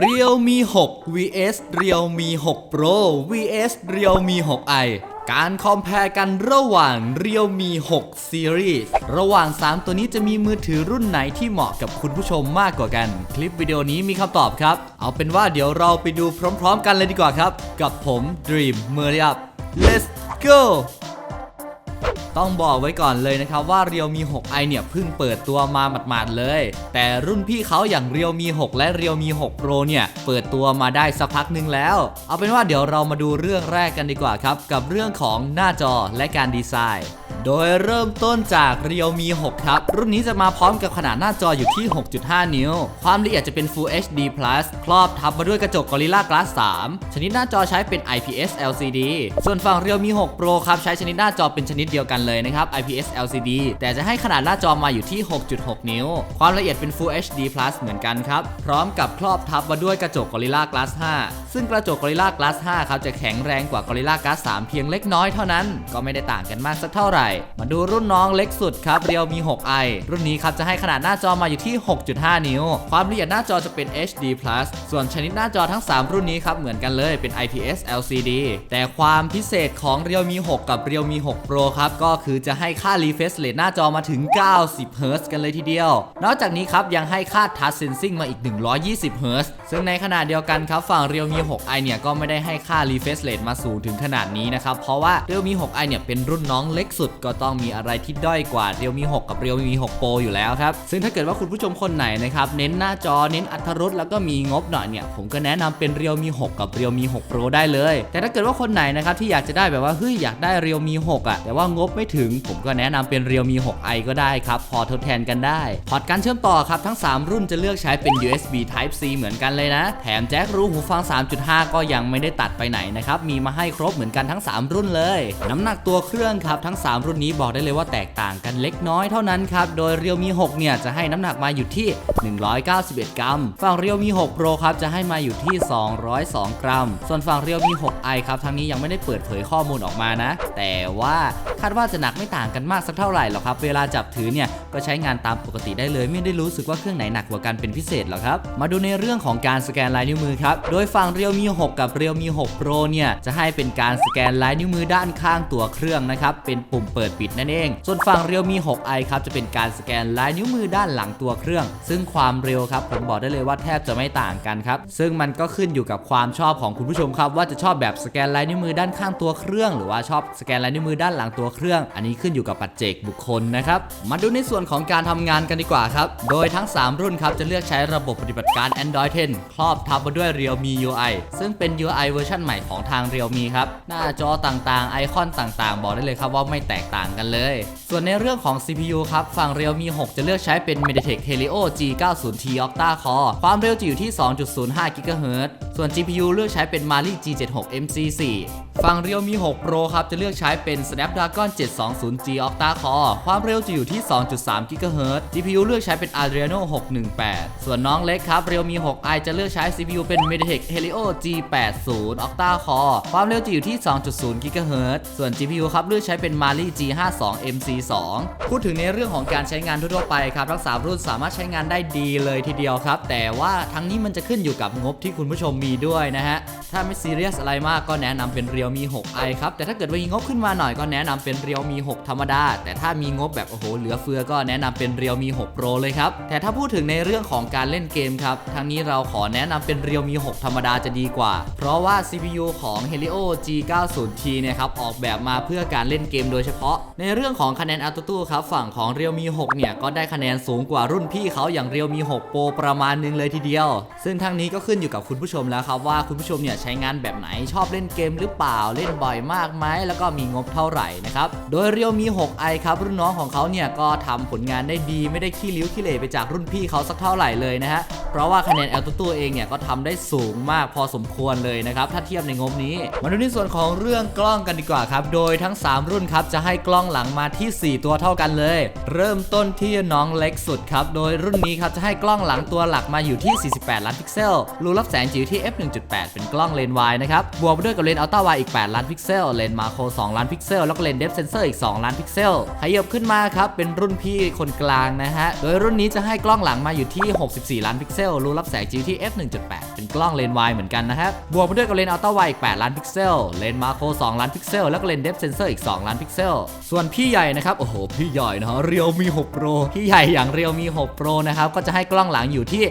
Realme 6 vs Realme 6 Pro vs Realme 6i การคอมเพลกันระหว่าง Realme 6 Series ระหว่าง 3 ตัวนี้จะมีมือถือรุ่นไหนที่เหมาะกับคุณผู้ชมมากกว่ากัน คลิปวิดีโอนี้มีคำตอบครับ เอาเป็นว่าเดี๋ยวเราไปดูพร้อมๆกันเลยดีกว่าครับ กับผม Dream m e r i u p Let's go ต้องบอกไว้ก่อนเลยนะครับว่าเรียวมี 6i เนี่ยเพิ่งเปิดตัวมาหมาดๆเลย แต่รุ่นพี่เขาอย่างเรียวมี 6 และเรียวมี 6 Pro เนี่ยเปิดตัวมาได้สักพักหนึ่งแล้ว เอาเป็นว่าเดี๋ยวเรามาดูเรื่องแรกกันดีกว่าครับ กับเรื่องของหน้าจอและการดีไซน์ โดยเริ่มต้นจาก Realme 6ครับ รุ่นนี้จะมาพร้อมกับขนาดหน้าจออยู่ที่ 6.5 นิ้ว ความละเอียดจะเป็น Full HD Plus ครอบทับมาด้วยกระจก Gorilla Glass 3 ชนิดหน้าจอใช้เป็น IPS LCD ส่วนฝั่ง Realme 6 Pro ครับ ใช้ชนิดหน้าจอเป็นชนิดเดียวกันเลยนะครับ IPS LCD แต่จะให้ขนาดหน้าจอมาอยู่ที่ 6.6 นิ้ว ความละเอียดเป็น Full HD Plus เหมือนกันครับ พร้อมกับครอบทับมาด้วยกระจก Gorilla Glass 5 ซึ่งกระจก Gorilla Glass 5 ครับจะแข็งแรงกว่า Gorilla Glass 3 เพียงเล็กน้อยเท่านั้น ก็ไม่ได้ต่างกันมากสักเท่าไหร่มาดูรุ่นน้องเล็กสุดครับ Realme 6i รุ่นนี้ครับจะให้ขนาดหน้าจอมาอยู่ที่ 6.5 นิ้ว ความละเอียดหน้าจอจะเป็น HD Plus ส่วนชนิดหน้าจอทั้ง 3 รุ่นนี้ครับเหมือนกันเลยเป็น IPS LCD แต่ความพิเศษของ Realme 6กับ Realme 6 Pro ครับก็คือจะให้ค่า refresh rate หน้าจอมาถึง 90 Hz กันเลยทีเดียว นอกจากนี้ครับยังให้ค่า Touch Sensing มาอีก 120 Hz ซึ่งในขณะเดียวกันครับฝั่ง Realme 6i เนี่ยก็ไม่ได้ให้ค่า refresh rate มาสูงถึงขนาดนี้นะครับเพราะว่า Realme 6i เนี่ยเป็นรุ่นน้องเล็กสุดก็ต้องมีอะไรที่ด้อยกว่า Realme 6กับ Realme 6 Pro อยู่แล้วครับ ซึ่งถ้าเกิดว่าคุณผู้ชมคนไหนนะครับเน้นหน้าจอเน้นอัตรสแล้วก็มีงบหน่อยเนี่ยผมก็แนะนำเป็น Realme 6กับ Realme 6 Pro ได้เลย แต่ถ้าเกิดว่าคนไหนนะครับที่อยากจะได้แบบว่าเฮ้ยอยากได้ Realme 6อะแต่ว่างบไม่ถึง ผมก็แนะนำเป็น Realme 6i ก็ได้ครับพอทดแทนกันได้ พอร์ตการเชื่อมต่อครับทั้ง 3 รุ่นจะเลือกใช้เป็น USB Type C เหมือนกันเลยนะ แถมแจ็ครูหูฟัง 3.5 ก็ยังไม่ได้ตัดไปไหนนะครับมีมาให้ครบเหมือนกันทั้ง 3 รุ่นเลย น้ำหนักตัวเครื่องครับทั้ง 3 รุ่นนี้บอกได้เลยว่าแตกต่างกันเล็กน้อยเท่านั้นครับ โดยเรียวมี 6 เนี่ย จะให้น้ำหนักมาอยู่ที่ 191 กรัม ฝั่งเรียวมี 6 Pro ครับ จะให้มาอยู่ที่ 202 กรัม ส่วนฝั่งเรียวมี 6i ครับ ทางนี้ยังไม่ได้เปิดเผยข้อมูลออกมานะ แต่ว่าคาดว่าจะหนักไม่ต่างกันมากสักเท่าไหร่หรอกครับ เวลาจับถือเนี่ย ก็ใช้งานตามปกติได้เลยไม่ได้รู้สึกว่าเครื่องไหนหนักกว่ากันเป็นพิเศษหรอกครับ มาดูในเรื่องของการสแกนลายนิ้วมือครับ โดยฝั่ง Realme 6กับ Realme 6 Pro เนี่ย จะให้เป็นการสแกนลายนิ้วมือด้านข้างตัวเครื่องนะครับ เป็นปุ่มเปิดปิดนั่นเอง ส่วนฝั่ง Realme 6i ครับ จะเป็นการสแกนลายนิ้วมือด้านหลังตัวเครื่อง ซึ่งความเร็วครับผมบอกได้เลยว่าแทบจะไม่ต่างกันครับ ซึ่งมันก็ขึ้นอยู่กับความชอบของคุณผู้ชมครับ ว่าจะชอบแบบสแกนลายนิ้วมือด้านข้างตัวเครื่อง หรือว่าชอบสแกนลายนิ้วมือด้านหลังตัวเครื่อง อันนี้ขึ้นอยู่กับปัจเจกบุคคลนะครับ มาดูในส่วนของการทำงานกันดีกว่าครับ โดยทั้ง 3 รุ่นครับจะเลือกใช้ระบบปฏิบัติการ Android 10 ครอบทับมาด้วย Realme UI ซึ่งเป็น UI เวอร์ชันใหม่ของทาง Realme ครับ หน้าจอต่างๆ ไอคอนต่างๆ บอกได้เลยครับว่าไม่แตกต่างกันเลย ส่วนในเรื่องของ CPU ครับฝั่ง Realme 6 จะเลือกใช้เป็น MediaTek Helio G90T Octa Core ความเร็วจะอยู่ที่ 2.05 GHz ส่วน GPU เลือกใช้เป็น Mali G76 MC4 ฝั่ง Realme 6 Pro ครับ จะเลือกใช้เป็น Snapdragon 720G Octa Core ความเร็วจะอยู่ที่ 2.3 GHz GPU เลือกใช้เป็น Adreno 618 ส่วนน้องเล็กครับ Realme 6i จะเลือกใช้ CPU เป็น MediaTek Helio G80 Octa Core ความเร็วจะอยู่ที่ 2.0 GHz ส่วน GPU ครับ เลือกใช้เป็น Mali G52 MC2 พูดถึงในเรื่องของการใช้งานทั่วไปครับทั้ง3รุ่นสามารถใช้งานได้ดีเลยทีเดียวครับ แต่ว่าทั้งนี้มันจะขึ้นอยู่กับงบที่คุณผู้ชมมีด้วยนะฮะถ้าไม่ซีเรียสอะไรมากก็แนะนำเป็น Realme 6i ครับ แต่ถ้าเกิดว่ามีงบขึ้นมาหน่อยก็แนะนำเป็น Realme 6ธรรมดา แต่ถ้ามีงบแบบโอ้โหเหลือเฟือก็แนะนำเป็น Realme 6 Pro เลยครับ แต่ถ้าพูดถึงในเรื่องของการเล่นเกมครับ ทางนี้เราขอแนะนำเป็น Realme 6ธรรมดาจะดีกว่า เพราะว่า CPU ของ Helio G90T เนี่ยครับออกแบบมาเพื่อการเล่นเกมโดยเฉพาะ ในเรื่องของคะแนน AutoTune ครับฝั่งของ Realme 6เนี่ยก็ได้คะแนนสูงกว่ารุ่นพี่เขาอย่าง Realme 6 Pro ประมาณนึงเลยทีเดียว ซึ่งทั้งนี้ก็ขึ้นอยู่กับคุณผู้ชมแล้วครับว่าคุณผู้ชมเนี่ยใช้งานแบบไหนชอบเล่นเกมหรือเปล่าเล่นบ่อยมากไหมแล้วก็มีงบเท่าไหร่นะครับ โดย Realme 6i ครับ รุ่นน้องของเขาเนี่ยก็ทำผลงานได้ดีไม่ได้ขี้ริ้วขี้เหร่ไปจากรุ่นพี่เขาสักเท่าไหร่เลยนะฮะ เพราะว่าคะแนน AltituDo เองเนี่ยก็ทำได้สูงมากพอสมควรเลยนะครับ ถ้าเทียบในงบนี้ มาดูในส่วนของเรื่องกล้องกันดีกว่าครับ โดยทั้ง 3 รุ่นครับจะให้กล้องหลังมาที่ 4 ตัวเท่ากันเลย เริ่มต้นที่น้องเล็กสุดครับ โดยรุ่นนี้ครับจะให้กล้องหลังตัวหลักมาอยู่ที่ 48 ล้านพิกเซล รูรับแสงจิ๋วที่ f 1.8เป็นกล้องเลนส์วายนะครับ บวกไปด้วยกับเลนส์อัลตร้าไวอีก 8 ล้านพิกเซล เลนส์มาโคร2ล้านพิกเซล แล้วก็เลนส์เดฟเซนเซอร์อีก 2 ล้านพิกเซล ขยับขึ้นมาครับ เป็นรุ่นพี่คนกลางนะฮะ โดยรุ่นนี้จะให้กล้องหลังมาอยู่ที่ 64 ล้านพิกเซล รูรับแสงจิวที่ f 1.8เป็นกล้องเลนส์วายเหมือนกันนะครับ บวกไปด้วยกับเลนส์อัลตร้าไวอีก 8 ล้านพิกเซล เลนส์มาโคร2ล้านพิกเซล แล้วก็เลนส์เดฟเซนเซอร์อีก 2 ล้านพิกเซล ส่วนพี่ใหญ่นะครับ โอ้โห พี่ใหญ่นะฮะเรียวมี6 Pro พี่ใหญ่อย่างเรียวมี 6 Pro นะครับ ก็จะให้กล้องหลังอยู่ที่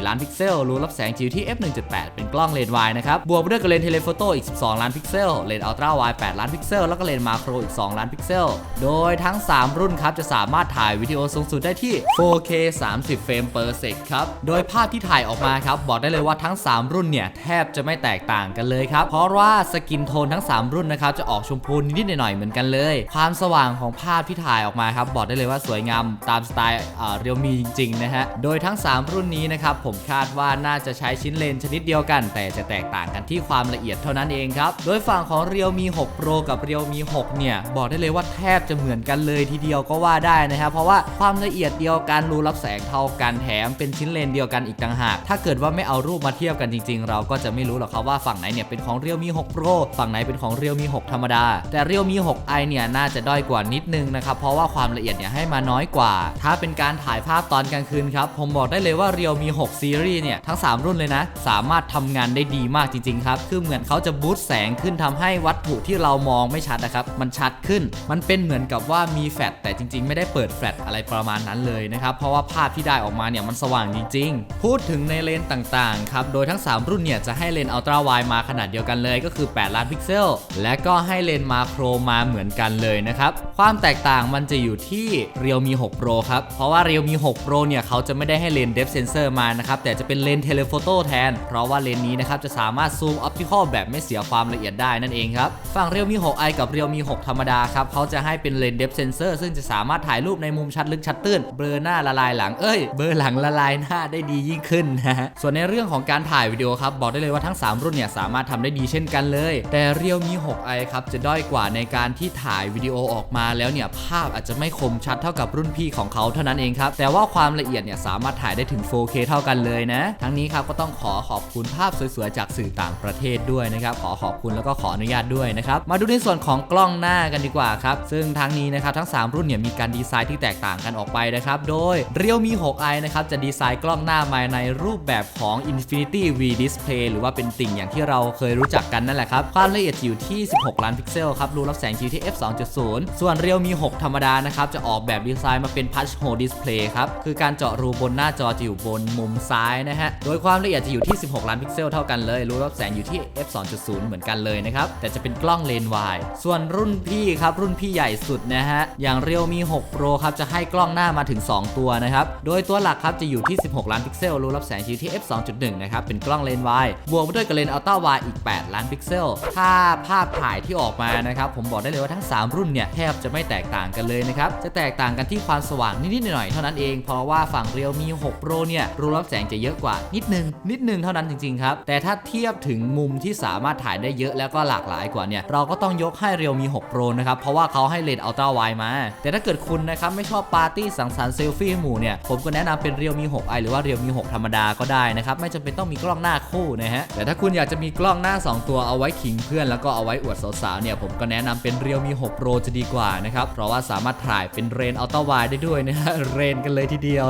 64 ล้านพิกเซล รูรับแสงจิวที่ f 1.8เป็นกล้องเลนส์วายนะครับ บวกไปด้วยกับเลนส์เทเลโฟโต้อีก 12 ล้านพิกเซลเลนส์อัลตร้าไว8ล้านพิกเซล แล้วก็เลนส์มาโครอีก 2 ล้านพิกเซล โดยทั้ง 3 รุ่นครับจะสามารถถ่ายวิดีโอสูงสุดได้ที่ 4K 30 เฟรม per sec ครับ โดยภาพที่ถ่ายออกมาครับบอกได้เลยว่าทั้ง 3 รุ่นเนี่ยแทบจะไม่แตกต่างกันเลยครับ เพราะว่าสกินโทนทั้ง 3 รุ่นนะครับจะออกชมพูนิดๆหน่อยๆเหมือนกันเลย ความสว่างของภาพที่ถ่ายออกมาครับบอกได้เลยว่าสวยงามตามสไตล์เรียวมีจริงๆนะฮะ โดยทั้ง 3 รุ่นนี้นะครับผมคาดว่าน่าจะใช้ชิ้นเลนชนิดเดียวกัน แต่จะแตกต่างกันที่ความละเอียดเท่านั้นเองครับ โดยฝั่งของ Realme 6 Pro กับ Realme 6เนี่ย บอกได้เลยว่าแทบจะเหมือนกันเลยทีเดียวก็ว่าได้นะครับ เพราะว่าความละเอียดเดียวกันรูรับแสงเท่ากันแถมเป็นชิ้นเลนเดียวกันอีกต่างหาก ถ้าเกิดว่าไม่เอารูปมาเทียบกันจริง ๆ เราก็จะไม่รู้หรอกครับว่าฝั่งไหนเนี่ยเป็นของ Realme 6 Pro ฝั่งไหนเป็นของ Realme 6ธรรมดา แต่ Realme 6i เนี่ยน่าจะด้อยกว่านิดนึงนะครับ เพราะว่าความละเอียดเนี่ยให้มาน้อยกว่า ถ้าเป็นการถ่ายภาพตอนกลางคืนครับ ผมบอกได้เลยว่า Realme 6 Series เนี่ยทั้ง 3 รุ่นเลยนะ สามารถทำงานได้ดีมากจริงๆครับ คือเหมือนเขาจะบูตแสงขึ้นทำให้วัตถุที่เรามองไม่ชัดนะครับ มันชัดขึ้น มันเป็นเหมือนกับว่ามีแฟลชแต่จริง ๆ ไม่ได้เปิดแฟลชอะไรประมาณนั้นเลยนะครับ เพราะว่าภาพที่ได้ออกมาเนี่ยมันสว่างจริง ๆ พูดถึงในเลนส์ต่างๆครับ โดยทั้ง 3 รุ่นเนี่ยจะให้เลนส์อัลตร้าไวมาขนาดเดียวกันเลยก็คือ 8 ล้านพิกเซล และก็ให้เลนส์มาโครมาเหมือนกันเลยนะครับ ความแตกต่างมันจะอยู่ที่ Realme 6 Pro ครับ เพราะว่า Realme 6 Pro เนี่ยเขาจะไม่ได้ให้เลนส์ Depth Sensor มานะครับแต่จะเป็นเลนส์ Telephoto แทน เพราะว่าเลนส์นี้นะครับจะสามารถซูมออปติคอลแบบไม่เสียความละเอียดได้นั่นเองครับ ฝั่ง Realme 6i กับ Realme 6ธรรมดาครับเขาจะให้เป็นเลนส์ Depth Sensor ซึ่งจะสามารถถ่ายรูปในมุมชัดลึกชัดตื้น เบลอหน้าละลายหลังเอ้ย เบลอหลังละลายหน้าได้ดียิ่งขึ้นนะฮะส่วนในเรื่องของการถ่ายวิดีโอครับบอกได้เลยว่าทั้ง 3 รุ่นเนี่ยสามารถทำได้ดีเช่นกันเลย แต่ Realme 6i ครับจะด้อยกว่าในการที่ถ่ายวิดีโอออกมาแล้วเนี่ยภาพอาจจะไม่คมชัดเท่ากับรุ่นพี่ของเขาเท่านั้นเองครับแต่ว่าความละเอียดเนี่ยสามารถถ่ายได้ถึง 4K เท่ากันเลยนะ ทั้งนี้ครับก็ต้องขอขอบคุณภาพสวยๆจากสื่อต่างประเทศด้วยนะครับขอขอบคุณแล้วก็ขออนุญาตด้วยนะครับ มาดูในส่วนของกล้องหน้ากันดีกว่าครับ ซึ่งทั้งนี้นะครับทั้ง 3 รุ่นเนี่ยมีการดีไซน์ที่แตกต่างกันออกไปนะครับ โดย Realme 6i นะครับจะดีไซน์กล้องหน้ามาในรูปแบบของ Infinity V Display หรือว่าเป็นติ่งอย่างที่เราเคยรู้จักกันนั่นแหละครับ ความละเอียดอยู่ที่ 16 ล้านพิกเซลครับรูรับแสงอยู่ที่ f 2.0 ส่วน Realme 6 ธรรมดานะครับจะออกแบบดีไซน์มาเป็น Punch Hole Display ครับคือการเจาะรูบนหน้าจอจะอยู่บนมุมซ้ายนะฮะโดยความละเอียดจะอยู่ที่ 16 ล้านพิกเซลเท่ากันเลยรูรับแสงอยู่ที่ f 2.0 เหมือนกันเลยนะครับ แต่จะเป็นกล้องเลนส์วายส่วนรุ่นพี่ครับรุ่นพี่ใหญ่สุดนะฮะอย่าง Realme 6 Pro ครับจะให้กล้องหน้ามาถึง 2 ตัวนะครับโดยตัวหลักครับจะอยู่ที่ 16 ล้านพิกเซลรูรับแสงอยู่ที่ f 2.1นะครับเป็นกล้องเลนส์วายบวกไปด้วยกับเลนส์อัลตร้าไวอีก 8 ล้านพิกเซลถ้าภาพถ่ายที่ออกมานะครับผมบอกได้เลยว่าทั้ง 3 รุ่นเนี่ยแทบจะไม่แตกต่างกันเลยนะครับจะแตกต่างกันที่ความสว่างนิดๆหน่อยๆเท่านั้นเองเพราะว่าฝั่ง Realme 6 Pro เนี่ยรูรับแสงจะเยอะกว่านิดนึงนิดนึงเท่านั้นจริงๆครับแต่ถ้าเทียบถึงมุมที่สามารถถ่ายได้เยอะแล้วก็หลากหลายกว่าเนี่ยเราก็ต้องยกให้ Realme 6 Pro นะครับเพราะว่าเขาให้เลนส์อัลตร้าไวมา แต่ถ้าเกิดคุณนะครับไม่ชอบปาร์ตี้สังสรรค์เซลฟี่หมู่เนี่ยผมก็แนะนำเป็น Realme 6i หรือว่า Realme 6ธรรมดาก็ได้นะครับไม่จำเป็นต้องมีกล้องหน้าคู่นะฮะแต่ถ้าคุณอยากจะมีกล้องหน้า 2 ตัวเอาไว้ขิงเพื่อนแล้วก็เอาไว้อวดสาวๆเนี่ยผมก็แนะนำเป็น Realme 6 Pro จะดีกว่านะครับเพราะว่าสามารถถ่ายเป็นเรนอัลตร้าไวได้ด้วยนะฮะเรนกันเลยทีเดียว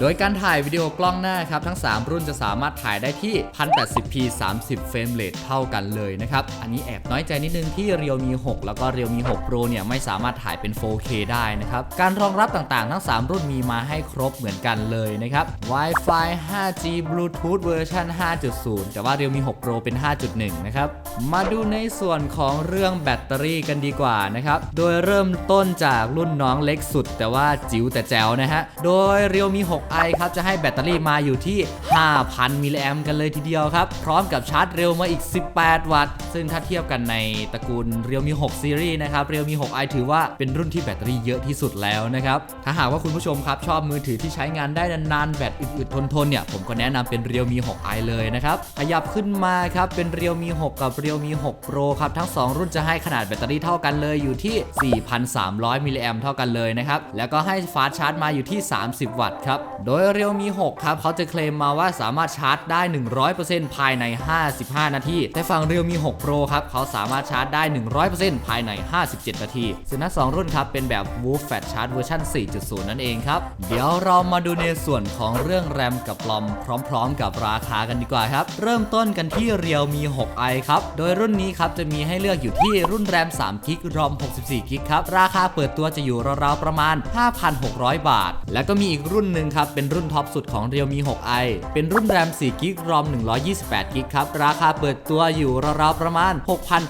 โดยการถ่ายวิดีโอกล้องหน้าครับทั้ง 3 รุ่นจะสามารถถ่ายได้ที่ 1080p 30เฟรมเรทเท่ากันเลยนะครับอันนี้แอบน้อยใจนิดนึงที่ Realme 6แล้วก็ Realme 6 Pro เนี่ยไม่สามารถถ่ายเป็น 4K ได้นะครับ การรองรับต่างๆ ทั้ง 3 รุ่นมีมาให้ครบเหมือนกันเลยนะครับ Wi-Fi 5G Bluetooth เวอร์ชัน5.0 แต่ว่า Realme 6 Pro เป็น 5.1 นะครับ มาดูในส่วนของเรื่องแบตเตอรี่กันดีกว่านะครับ โดยเริ่มต้นจากรุ่นน้องเล็กสุด แต่ว่าจิ๋วแต่แจ๋วนะฮะ โดย Realme 6i ครับจะให้แบตเตอรี่มาอยู่ที่ 5,000 มิลลิแอมกันเลยทีเดียวครับ พร้อมกับชาร์จเร็วมาอีก 18 วัตต์ ซึ่งถ้าเทียบกันในตระกูล Realme 6 Series นะครับ Realme 6i ถือว่าเป็นรุ่นที่แบตเตอรี่เยอะที่สุดแล้วนะครับ ถ้าหากว่าคุณผู้ชมครับ ชอบมือถือที่ใช้งานได้นานๆ แบตอึดๆทนๆเนี่ยผมก็แนะนำเป็น Realme 6i เลยนะครับ ขยับขึ้นมาครับ เป็น Realme 6กับ Realme 6 Pro ครับ ทั้ง 2 รุ่นจะให้ขนาดแบตเตอรี่เท่ากันเลยอยู่ที่ 4,300มิลลิแอมเท่ากันเลยนะครับ แล้วก็ให้ฟาสชาร์จมาอยู่ที่ 30 วัตต์ครับ โดย Realme 6ครับเขาจะเคลมมาว่าสามารถชาร์จได้ 100%ภายใน 55 นาทีแต่ฝั่ง Realme 6 Pro ครับเขาสามารถชาร์จได้ 100%ภายใน 57 นาทีซึ่งทั้งสองรุ่นครับเป็นแบบ Woo Fat Charge เวอร์ชัน4.0 นั่นเองครับ เดี๋ยวเรามาดูในส่วนของเรื่องแรมกับลอมพร้อม ๆ กับราคากันดีกว่าครับ เริ่มต้นกันที่เรียวมี 6i ครับ โดยรุ่นนี้ครับจะมีให้เลือกอยู่ที่รุ่นแรม3กิกรอม 64กิกครับ ราคาเปิดตัวจะอยู่ราวๆประมาณ 5,600 บาท แล้วก็มีอีกรุ่นหนึ่งครับ เป็นรุ่นท็อปสุดของเรียวมี 6i เป็นรุ่นแรม4กิกรอม 128กิกครับ ราคาเปิดตัวอยู่ราวๆประมาณ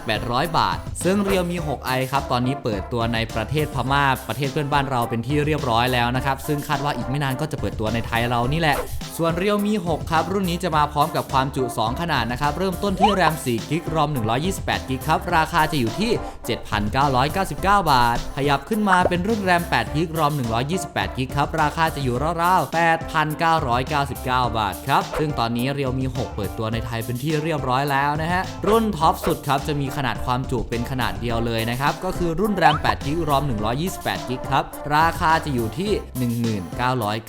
6,800 บาท ซึ่งเรียวมี 6i ครับ ตอนนี้เปิดตัวในประเทศพม่า ประเทศเพื่อนบ้านเราเป็นที่เรียบร้อยแล้วนะครับ ซึ่งคาดว่าอีกไม่นานก็จะเปิดตัวในไทยเรานี่แหละ ส่วนเรียวมี 6 ครับ รุ่นนี้จะมาพร้อมกับความจุ 2 ขนาดนะครับ เริ่มต้นที่แรม 4 กิก รอม 128 กิกครับ ราคาจะอยู่ที่ 7,999 บาท ขยับขึ้นมาเป็นรุ่นแรม 8 กิก รอม 128 กิกครับ ราคาจะอยู่ราวๆ 8,999 บาทครับ ซึ่งตอนนี้เรียวมี 6 เปิดตัวในไทยเป็นที่เรียบร้อยแล้วนะฮะ รุ่นท็อปสุดครับจะมีขนาดความจุเป็นขนาดเดียวเลยนะครับ ก็คือรุ่นแรม8กิกรอม128กิกครับ ราคาจะอยู่ที่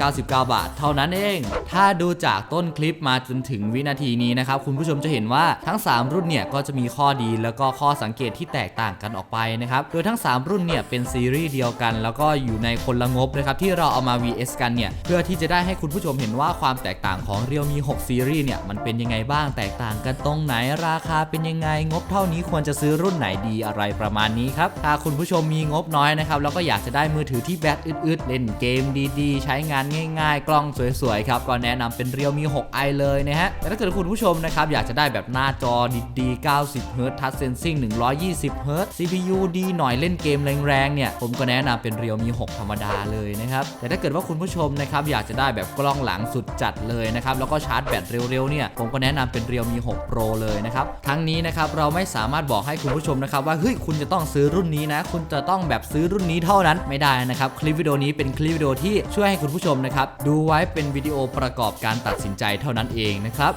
1999 บาท เท่านั้นเอง ถ้าดูจากต้นคลิปมาจนถึงวินาทีนี้นะครับ คุณผู้ชมจะเห็นว่าทั้ง 3 รุ่นเนี่ยก็จะมีข้อดีแล้วก็ข้อสังเกตที่แตกต่างกันออกไปนะครับ โดยทั้ง 3 รุ่นเนี่ยเป็นซีรีส์เดียวกัน แล้วก็อยู่ในคนละงบนะครับที่เราเอามา VS กันเนี่ยเพื่อที่จะได้ให้คุณผู้ชมเห็นว่าความแตกต่างของ Realme 6ซีรีส์เนี่ยมันเป็นยังไงบ้างแตกต่างกันตรงไหนราคาเป็นยังไงงบเท่านี้ควรจะซื้อรุ่นไหนดีอะไรประมาณนี้ครับถ้าคุณผู้ชมมีงบน้อยนะครับแล้วก็อยากจะได้มือถือที่แบตอึดๆเล่นเกมดีๆ ใช้งานง่ายๆ กล้องสวยๆครับก็แนะนำเป็น Realme 6i เลยนะฮะแต่ถ้าเกิดคุณผู้ชมนะครับอยากจะได้แบบหน้าจอดีๆ 90 Hz Touch Sensing 120 Hz CPU ดีหน่อยเล่นเกมแรงๆเนี่ยผมก็แนะนำเป็น Realme 6ธรรมดาเลยนะครับแต่ถ้าเกิดว่าคุณผู้ชมนะครับอยากจะได้แบบกล้องหลังสุดจัดเลยนะครับแล้วก็ชาร์จแบตเร็วๆเนี่ยผมก็แนะนำเป็น Realme 6 Pro เลยนะครับทั้งนี้นะครับเราไม่สามารถบอกให้คุณผู้ชมนะครับว่าเฮ้ยคุณจะต้องซื้อรุ่นนี้นะ คุณจะต้องแบบซื้อรุ่นนี้เท่านั้นไม่ได้นะครับ คลิปวิดีโอนี้เป็นคลิปวิดีโอที่ช่วยให้คุณผู้ชมนะครับดูไว้เป็นวิดีโอประกอบการตัดสินใจเท่านั้นเองนะครับ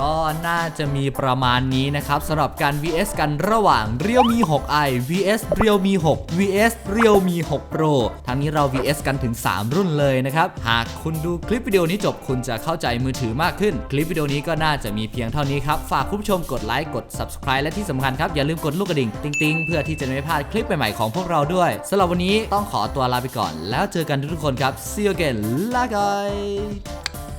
ก็น่าจะมีประมาณนี้นะครับสำหรับการ VS กันระหว่าง Realme 6i vs Realme 6 vs Realme 6 Pro ทั้งนี้เรา VS กันถึง 3 รุ่นเลยนะครับ หากคุณดูคลิปวิดีโอนี้จบคุณจะเข้าใจมือถือมากขึ้น คลิปวิดีโอนี้ก็น่าจะมีเพียงเท่านี้ครับ ฝากคุณผู้ชมกดไลค์กด Subscribe และที่สำคัญครับ อย่าลืมกดลูกกระดิ่งติ๊งๆ เพื่อที่จะไม่พลาดคลิปใหม่ๆของพวกเราด้วยสำหรับวันนี้ต้องขอตัวลาไปก่อน แล้วเจอกันทุกๆคนครับ see you again ลากอย